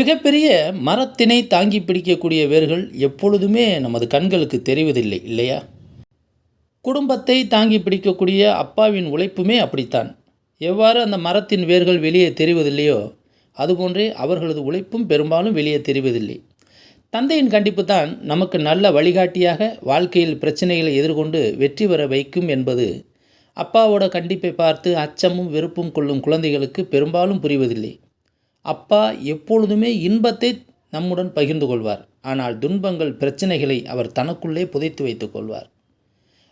மிகப்பெரிய மரத்தினை தாங்கி பிடிக்கக்கூடிய வேர்கள் எப்பொழுதுமே நமது கண்களுக்கு தெரிவதில்லை இல்லையா? குடும்பத்தை தாங்கி பிடிக்கக்கூடிய அப்பாவின் உழைப்புமே அப்படித்தான். எவ்வாறு அந்த மரத்தின் வேர்கள் வெளியே தெரிவதில்லையோ அதுபோன்றே அவர்களது உழைப்பும் பெரும்பாலும் வெளியே தெரிவதில்லை. தந்தையின் கண்டிப்பு தான் நமக்கு நல்ல வழிகாட்டியாக வாழ்க்கையில் பிரச்சனைகளை எதிர்கொண்டு வெற்றி பெற வைக்கும் என்பது. அப்பாவோட கண்டிப்பை பார்த்து அச்சமும் வெறுப்பும் கொள்ளும் குழந்தைகளுக்கு பெரும்பாலும் புரிவதில்லை. அப்பா எப்பொழுதுமே இன்பத்தை நம்முடன் பகிர்ந்து கொள்வார். ஆனால் துன்பங்கள் பிரச்சனைகளை அவர் தனக்குள்ளே புதைத்து வைத்துக் கொள்வார்.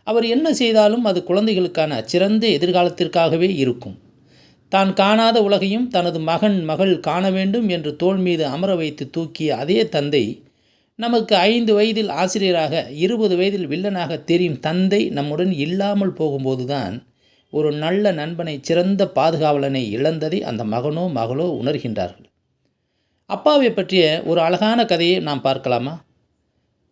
அவர் என்ன செய்தாலும் அது குழந்தைகளுக்கான சிறந்த எதிர்காலத்திற்காகவே இருக்கும். தான் காணாத உலகையும் தனது மகன் மகள் காண வேண்டும் என்று தோள் மீது அமர வைத்து தூக்கிய அதே தந்தை நமக்கு ஐந்து வயதில் ஆசிரியராக இருபது வயதில் வில்லனாக தெரியும் தந்தை நம்முடன் இல்லாமல் போகும்போதுதான் ஒரு நல்ல நண்பனை சிறந்த பாதுகாவலனை இழந்ததை அந்த மகனோ மகளோ உணர்கின்றார்கள். அப்பாவை பற்றிய ஒரு அழகான கதையை நாம் பார்க்கலாமா?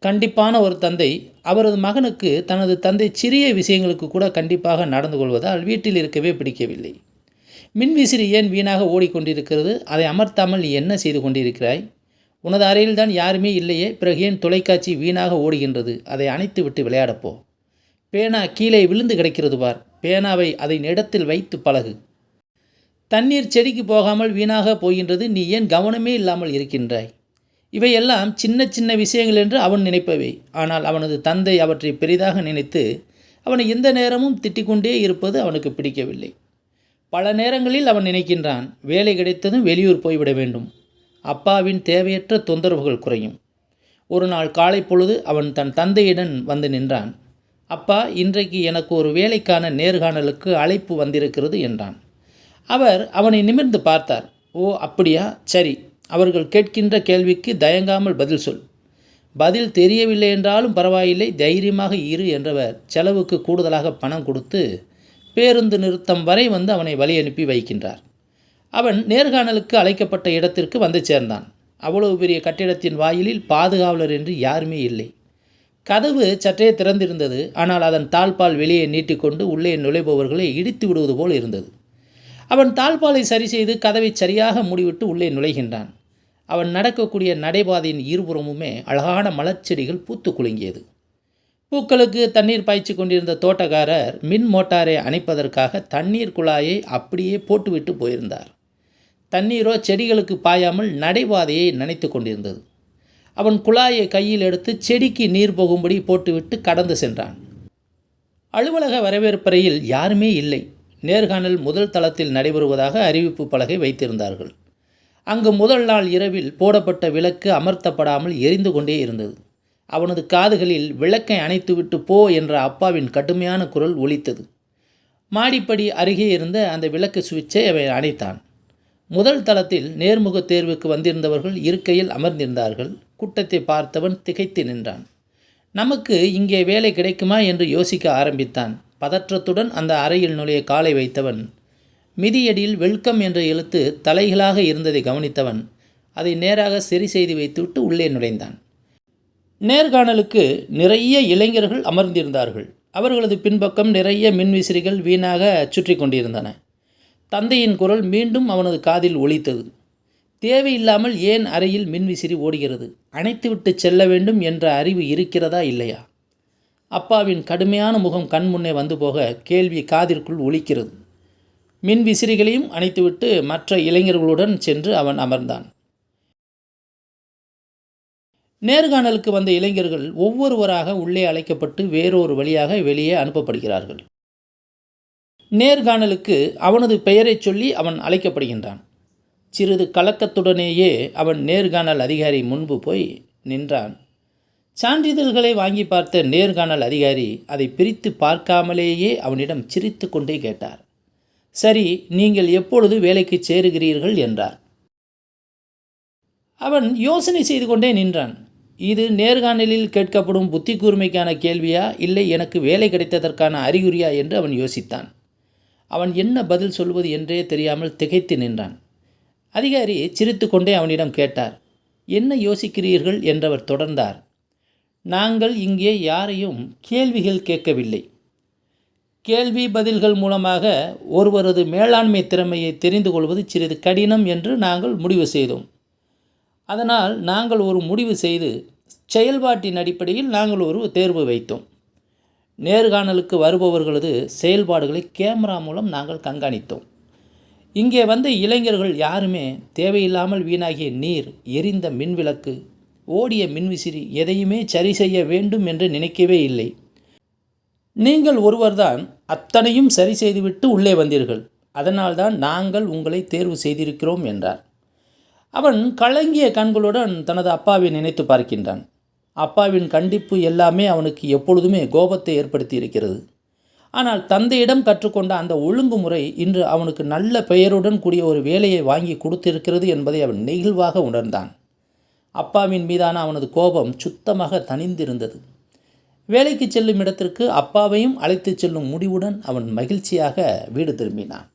கண்டிப்பான ஒரு தந்தை அவரது மகனுக்கு தனது தந்தை சிறிய விஷயங்களுக்கு கூட கண்டிப்பாக நடந்து கொள்வதால் வீட்டில் இருக்கவே பிடிக்கவில்லை. மின்விசிறி ஏன் வீணாக ஓடிக்கொண்டிருக்கிறது? அதை அமர்த்தாமல் நீ என்ன செய்து கொண்டிருக்கிறாய்? உனது அறையில் தான் யாருமே இல்லையே பிறகு ஏன் தொலைக்காட்சி வீணாக ஓடுகின்றது? அதை அணைத்து விட்டு விளையாடப்போ பேனா கீழே விழுந்து கிடக்கிறது பார். பேனாவை அதை இடத்தில் வைத்து பழகு. தண்ணீர் செடிக்கு போகாமல் வீணாக போகின்றது நீ ஏன் கவனமே இல்லாமல் இருக்கின்றாய்? இவையெல்லாம் சின்ன சின்ன விஷயங்கள் என்று அவன் நினைப்பவை. ஆனால் அவனது தந்தை அவற்றை பெரிதாக நினைத்து அவனை எந்த நேரமும் திட்டிக்கொண்டே இருப்பது அவனுக்கு பிடிக்கவில்லை. பல நேரங்களில் அவன் நினைக்கின்றான் வேலை கிடைத்ததும் வெளியூர் போய்விட வேண்டும். அப்பாவின் தேவையற்ற தொந்தரவுகள் குறையும். ஒரு நாள் காலை பொழுது அவன் தன் தந்தையுடன் வந்து நின்றான். அப்பா இன்றைக்கு எனக்கு ஒரு வேலைக்கான நேர்காணலுக்கு அழைப்பு வந்திருக்கிறது என்றான். அவர் அவனை நிமிர்ந்து பார்த்தார். ஓ அப்படியா? சரி. அவர்கள் கேட்கின்ற கேள்விக்கு தயங்காமல் பதில் சொல். பதில் தெரியவில்லை என்றாலும் பரவாயில்லை தைரியமாக இரு என்றவர் செலவுக்கு கூடுதலாக பணம் கொடுத்து பேருந்து நிறுத்தம் வரை வந்து அவனை வழி அனுப்பி வைக்கின்றார். அவன் நேர்காணலுக்கு அழைக்கப்பட்ட இடத்திற்கு வந்து சேர்ந்தான். அவ்வளவு பெரிய கட்டிடத்தின் வாயிலில் பாதுகாவலர் என்று யாருமே இல்லை. கதவு சற்றே திறந்திருந்தது. ஆனால் அதன் தாழ்பால் வெளியே நீட்டிக்கொண்டு உள்ளே நுழைபவர்களை இடித்து விடுவது போல் இருந்தது. அவன் தாழ்பாலை சரி செய்து கதவை சரியாக மூடிவிட்டு உள்ளே நுழைகின்றான். அவன் நடக்கக்கூடிய நடைபாதையின் இருபுறமுமே அழகான மலர்ச்செடிகள் பூத்து குலுங்கியது. பூக்களுக்கு தண்ணீர் பாய்ச்சி கொண்டிருந்த தோட்டக்காரர் மின் மோட்டாரை அணைப்பதற்காக தண்ணீர் குழாயை அப்படியே போட்டுவிட்டு போயிருந்தார். தண்ணீரோ செடிகளுக்கு பாயாமல் நடைபாதையை நினைத்து கொண்டிருந்தது. அவன் குழாயை கையில் எடுத்து செடிக்கு நீர் போகும்படி போட்டுவிட்டு கடந்து சென்றான். அலுவலக வரவேற்பறையில் யாருமே இல்லை. நேர்காணல் முதல் தளத்தில் நடைபெறுவதாக அறிவிப்பு பலகை வைத்திருந்தார்கள். அங்கு முதல் நாள் இரவில் போடப்பட்ட விளக்கு அமர்த்தப்படாமல் எரிந்து கொண்டே இருந்தது. அவனது காதுகளில் விளக்கை அணைத்துவிட்டு போ என்ற அப்பாவின் கடுமையான குரல் ஒலித்தது. மாடிப்படி அருகே இருந்த அந்த விளக்கு சுவிட்சை அவன் அணைத்தான். முதல் தளத்தில் நேர்முக தேர்வுக்கு வந்திருந்தவர்கள் இருக்கையில் அமர்ந்திருந்தார்கள். கூட்டத்தை பார்த்தவன் திகைத்து நின்றான். நமக்கு இங்கே வேலை கிடைக்குமா என்று யோசிக்க ஆரம்பித்தான். பதற்றத்துடன் அந்த அறையில் நுழைய காலை வைத்தவன் மிதியடியில் வெல்கம் என்ற எழுத்து தலைகளாக இருந்ததை கவனித்தவன் அதை நேராக சரி செய்து வைத்துவிட்டு உள்ளே நுழைந்தான். நேர்காணலுக்கு நிறைய இளைஞர்கள் அமர்ந்திருந்தார்கள். அவர்களது பின்பக்கம் நிறைய மின்விசிறிகள் வீணாக சுற்றி கொண்டிருந்தன. தந்தையின் குரல் மீண்டும் அவனது காதில் ஒலித்தது. தேவையில்லாமல் ஏன் அறையில் மின்விசிறி ஓடுகிறது? அணைத்துவிட்டு செல்ல வேண்டும் என்ற அறிவு இருக்கிறதா இல்லையா? அப்பாவின் கடுமையான முகம் கண் முன்னே வந்து போக கேள்வி காதிற்குள் ஒலிக்கிறது. மின் விசிறிகளையும் அணைத்துவிட்டு மற்ற இளைஞர்களுடன் சென்று அவன் அமர்ந்தான். நேர்காணலுக்கு வந்த இளைஞர்கள் ஒவ்வொருவராக உள்ளே அழைக்கப்பட்டு வேறொரு வழியாக வெளியே அனுப்பப்படுகிறார்கள். நேர்காணலுக்கு அவனது பெயரைச் சொல்லி அவன் அழைக்கப்படுகின்றான். சிறிது கலக்கத்துடனேயே அவன் நேர்காணல் அதிகாரி முன்பு போய் நின்றான். சான்றிதழ்களை வாங்கி பார்த்த நேர்காணல் அதிகாரி அதை பிரித்து பார்க்காமலேயே அவனிடம் சிரித்து கொண்டே கேட்டார். சரி நீங்கள் எப்பொழுது வேலைக்கு சேருகிறீர்கள்? என்றார். அவன் யோசனை செய்து கொண்டே நின்றான். இது நேர்காணலில் கேட்கப்படும் புத்தி கூர்மைக்கான கேள்வியா? இல்லை எனக்கு வேலை கிடைத்ததற்கான அறிகுறியா? என்று அவன் யோசித்தான். அவன் என்ன பதில் சொல்வது என்றே தெரியாமல் திகைத்து நின்றான். அதிகாரி சிரித்து கொண்டே அவனிடம் கேட்டார் என்ன யோசிக்கிறீர்கள்? என்றவர் தொடர்ந்தார் நாங்கள் இங்கே யாரையும் கேள்விகள் கேட்கவில்லை. கேள்வி பதில்கள் மூலமாக ஒருவரது மேலாண்மை திறமையை தெரிந்து கொள்வது சிறிது கடினம் என்று நாங்கள் முடிவு செய்தோம். அதனால் நாங்கள் ஒரு முடிவு செய்து செயல்பாட்டின் அடிப்படையில் நாங்கள் ஒரு தேர்வு வைத்தோம். நேர்காணலுக்கு வருபவர்களது செயல்பாடுகளை கேமரா மூலம் நாங்கள் கண்காணித்தோம். இங்கே வந்த இளைஞர்கள் யாருமே தேவையில்லாமல் வீணாகிய நீர் எரிந்த மின்விளக்கு ஓடிய மின்விசிறி எதையுமே சரி செய்ய வேண்டும் என்று நினைக்கவே இல்லை. நீங்கள் ஒருவர்தான் அத்தனையும் சரி செய்துவிட்டு உள்ளே வந்தீர்கள். அதனால்தான் நாங்கள் உங்களை தேர்வு செய்திருக்கிறோம் என்றார். அவன் கலங்கிய கண்களுடன் தனது அப்பாவை நினைத்து பார்க்கின்றான். அப்பாவின் கண்டிப்பு எல்லாமே அவனுக்கு எப்பொழுதுமே கோபத்தை ஏற்படுத்தி இருக்கிறது ஆனால் தந்தையிடம் கற்றுக்கொண்ட அந்த ஒழுங்குமுறை இன்று அவனுக்கு நல்ல பெயருடன் கூடிய ஒரு வேலையை வாங்கி கொடுத்திருக்கிறது என்பதை அவன் நெகிழ்வாக உணர்ந்தான். அப்பாவின் மீதான அவனது கோபம் சுத்தமாக தணிந்திருந்தது. வேலைக்கு செல்லும் இடத்திற்கு அப்பாவையும் அழைத்துச் செல்லும் முடிவுடன் அவன் மகிழ்ச்சியாக வீடு திரும்பினான்.